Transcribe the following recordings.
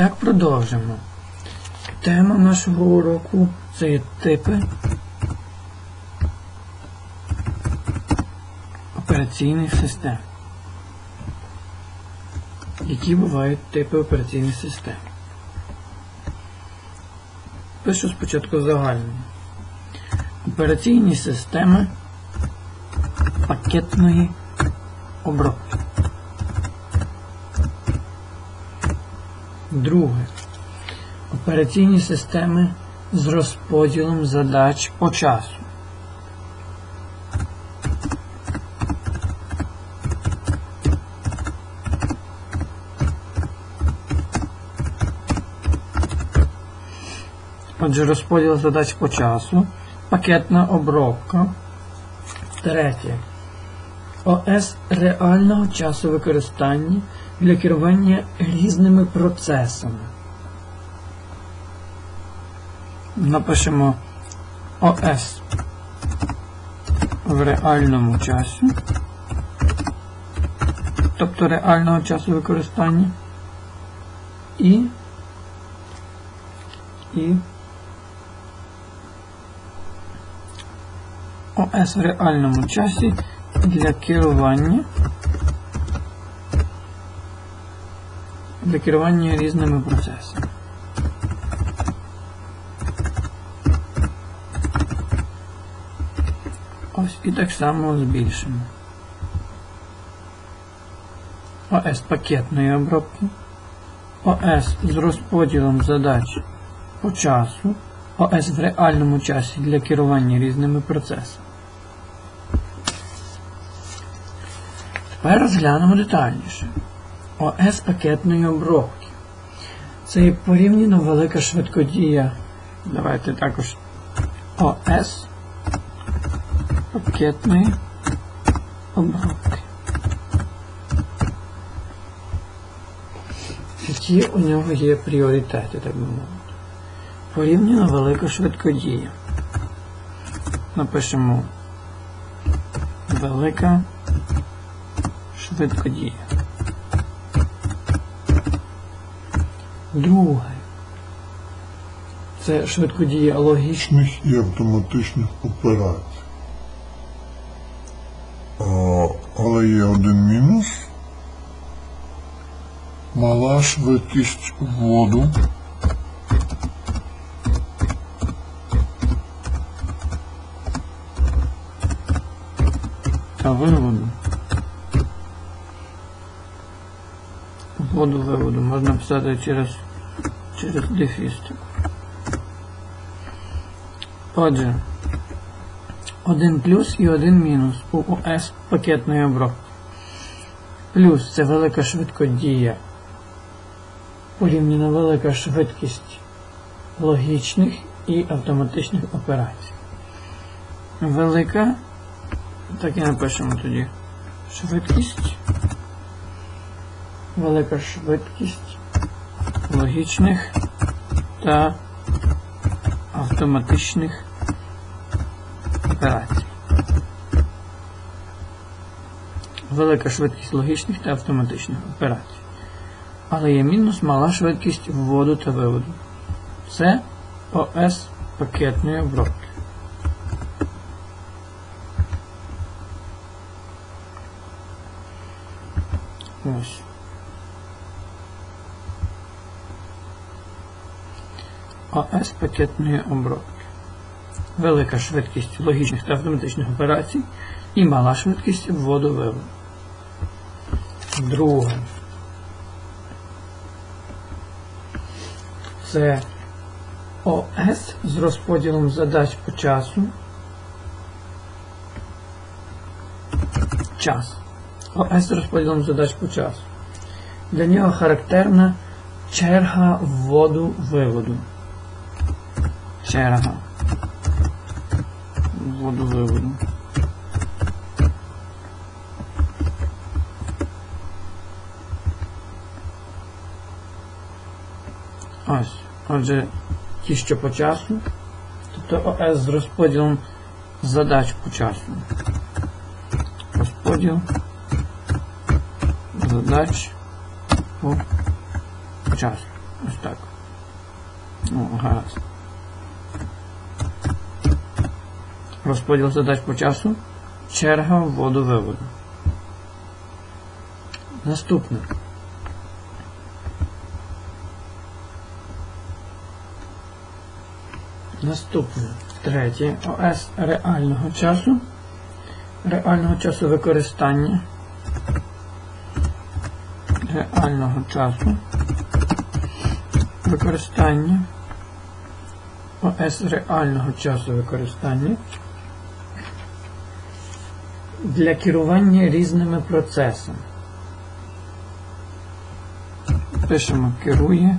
так, продовжимо. Тема нашого уроку це типи операційних систем. Які бувають типи операційних систем? Пишу спочатку загально. Операційні системи пакетної обробки. Друге. Операційні системи з розподілом задач по часу. Отже, розподіл задач по часу, пакетна обробка. Третє. ОС реального часу використання для керування різними процесами. Напишемо ОС в реальному часі, тобто реального часу використання і і ОС в реальному часі для керування для керування різними процесами. Ось і так само збільшимо. ОС пакетної обробки, ОС з розподілом задач по часу, ОС в реальному часі для керування різними процесами. Тепер розглянемо детальніше. ОС пакетної обробки. Це порівняно велика швидкодія. Давайте також ОС пакетної обробки. Які у нього є пріоритети, так би мовити. Порівняно велика швидкодія. Напишемо велика швидкодія. Друге. Це швидкодія логічна. технічних і автоматичних операцій. А, але є один мінус. Мала швидкість вводу. та виводу. Вводу виводу можна писати через, через дефістик. Отже, один плюс і один мінус у ОС пакетної обробки. Плюс це велика швидкодія. Порівняно велика швидкість логічних і автоматичних операцій. Велика, так і напишемо тоді, швидкість, велика швидкість логічних та автоматичних операцій. Велика швидкість логічних та автоматичних операцій. Але є мінус мала швидкість вводу та виводу. Це ОС пакетної обробки. Ось. ОС пакетної обробки. Велика швидкість логічних та автоматичних операцій і мала швидкість вводу виводу. Друге. Це ОС з розподілом задач по часу. Час. ОС з розподілом задач по часу. Для нього характерна черга вводу-виводу. Черга. Вводу-виводу. Ось. Отже, ті, що по часу, тобто ОС з розподілом задач по часу. Розподіл задач по часу. Ось так. Ну, гаразд. Розподіл задач по часу. Черга вводу виводу. Наступне. Наступне. Третє. ОС реального часу. Реального часу використання. Реального часу. Використання. ОС реального часу використання. Для керування різними процесами. Пишемо керує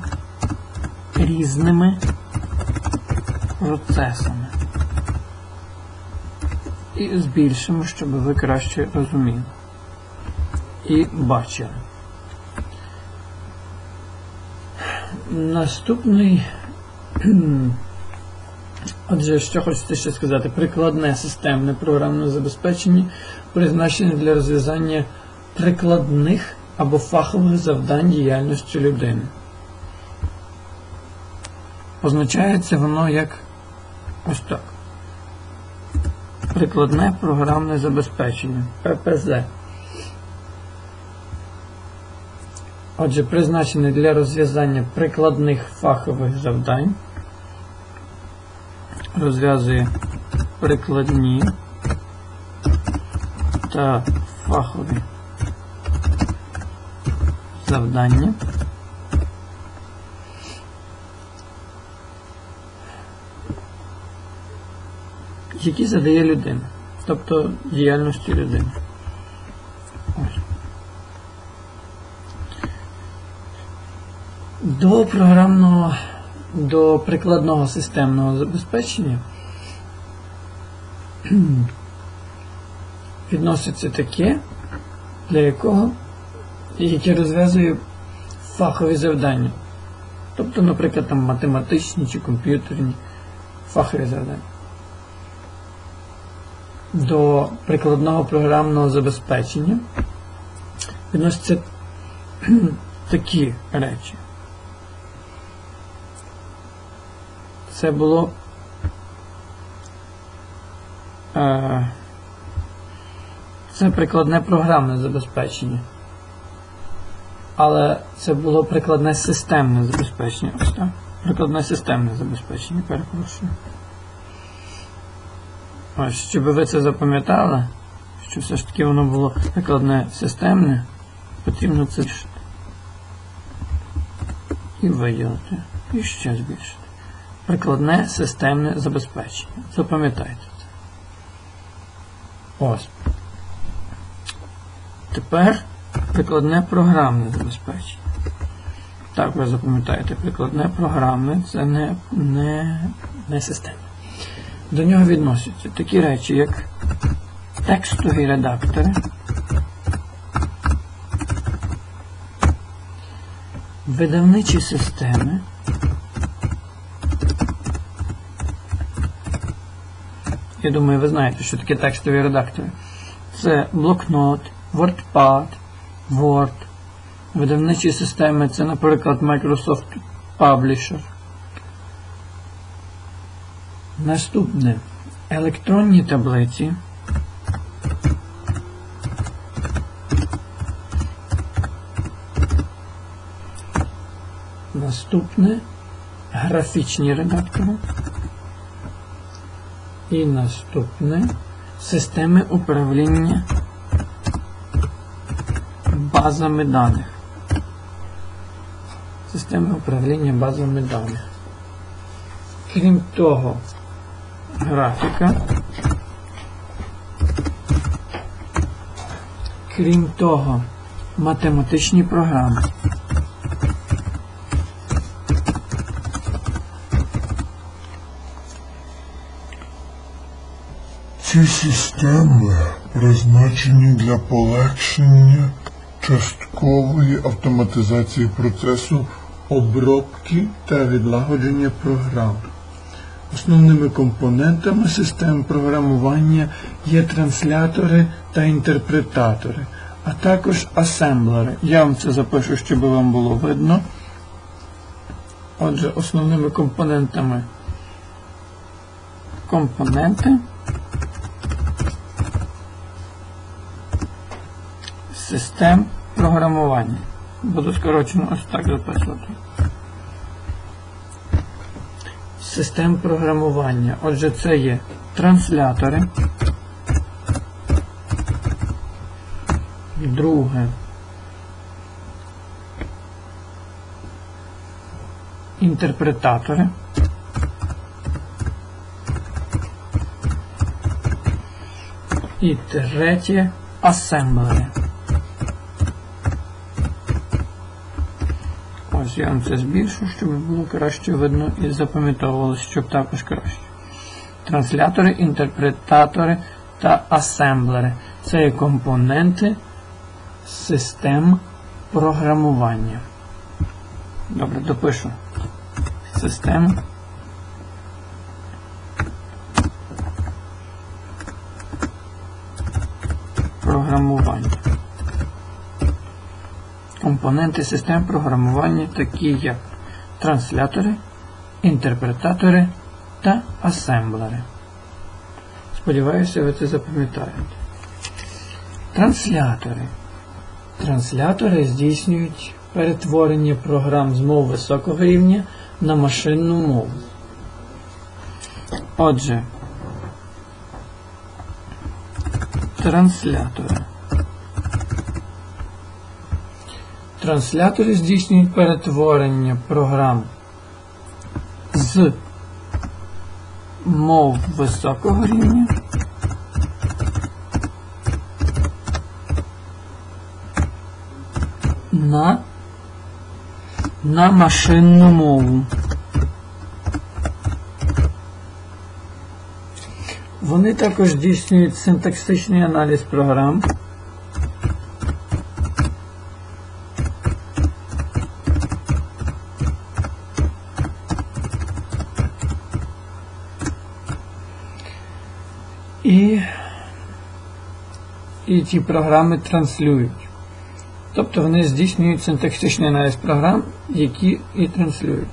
різними процесами. І збільшимо, щоб ви краще розуміли. І бачили. Наступний. Отже, що хочете ще сказати? Прикладне системне програмне забезпечення призначене для розв'язання прикладних або фахових завдань діяльності людини. Позначається воно як ось так. Прикладне програмне забезпечення ППЗ. Отже, призначене для розв'язання прикладних фахових завдань. Розв'язує прикладні та фахові завдання. Які задає людина, тобто діяльності людини. До програмного, до прикладного системного забезпечення відноситься таке, для якого яке розв'язує фахові завдання. Тобто, наприклад, там математичні чи комп'ютерні фахові завдання. До прикладного програмного забезпечення відносяться такі речі. Це було е, це прикладне програмне забезпечення. Але це було прикладне системне забезпечення. Ось так. Прикладне системне забезпечення, перепрошую. Ось, щоб ви це запам'ятали, що все ж таки воно було прикладне системне, потрібно це. І виділити. І ще збільшити. Прикладне системне забезпечення. Запам'ятайте це. Ось. Тепер прикладне програмне забезпечення. Так, ви запам'ятаєте, прикладне програмне це не, не, не системне. До нього відносяться такі речі, як текстові редактори, видавничі системи, я думаю, ви знаєте, що таке текстові редактори. Це блокнот, WordPad, Word, видавничі системи, це, наприклад, Microsoft Publisher. Наступне електронні таблиці. Наступне графічні редактори. І наступне системи управління базами даних. Системи управління базами даних. Крім того, графіка. Крім того, математичні програми. Ці системи призначені для полегшення часткової автоматизації процесу обробки та відлагодження програм. Основними компонентами систем програмування є транслятори та інтерпретатори, а також асемблери. Я вам це запишу, щоб вам було видно. Отже, основними компонентами компоненти систем програмування. Буду скорочено ось так записувати. Систем програмування. Отже, це є транслятори. Друге. Інтерпретатори. І третє асемблери. Ось я вам це збільшу, щоб було краще видно і запам'ятовувалося, щоб також краще. Транслятори, інтерпретатори та асемблери. Це є компоненти систем програмування. Добре, допишу. Систем. Програмування. Компоненти систем програмування такі як транслятори, інтерпретатори та асемблери. Сподіваюся, ви це запам'ятаєте. Транслятори. Транслятори здійснюють перетворення програм з мов високого рівня на машинну мову. Отже, транслятори. Транслятори здійснюють перетворення програм з мов високого рівня на, на машинну мову. Вони також здійснюють синтаксичний аналіз програм. І, і ті програми транслюють. Тобто вони здійснюють синтаксичний аналіз програм, які і транслюють.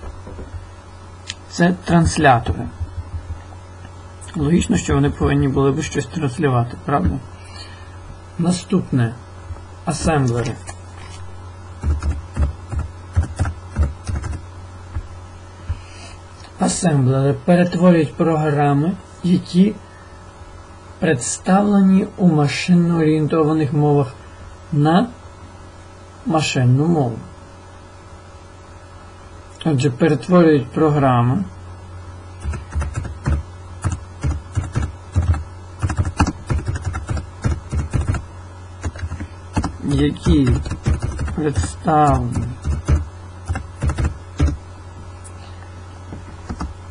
Це транслятори. Логічно, що вони повинні були би щось транслювати, правда? Наступне асемблери. Асемблери перетворюють програми, які представлені у машинно орієнтованих мовах на машинну мову. Отже, перетворюють програми. Які представлені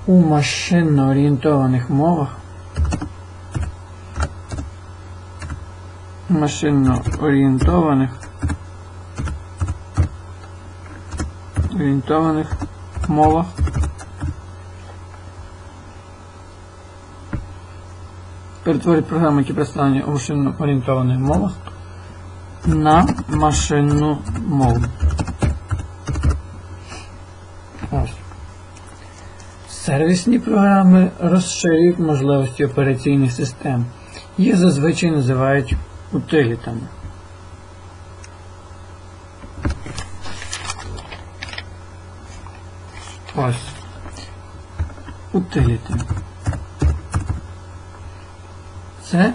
у машинно орієнтованих мовах машинно орієнтованих орієнтованих мовах перетворить програми, які представлені у машинно орієнтованих мовах на машинну мову. Сервісні програми розширюють можливості операційних систем. Їх зазвичай називають утилітами. Ось. Утиліти. Це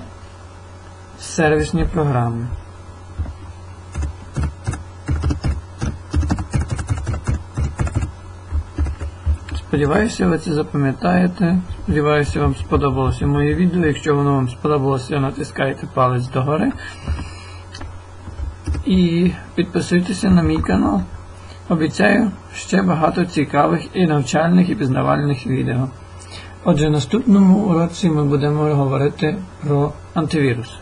сервісні програми. Сподіваюся, ви це запам'ятаєте. Сподіваюся, вам сподобалося моє відео. Якщо воно вам сподобалося, натискайте палець догори. І підписуйтеся на мій канал. Обіцяю ще багато цікавих і навчальних і пізнавальних відео. Отже, в наступному уроці ми будемо говорити про антивірус.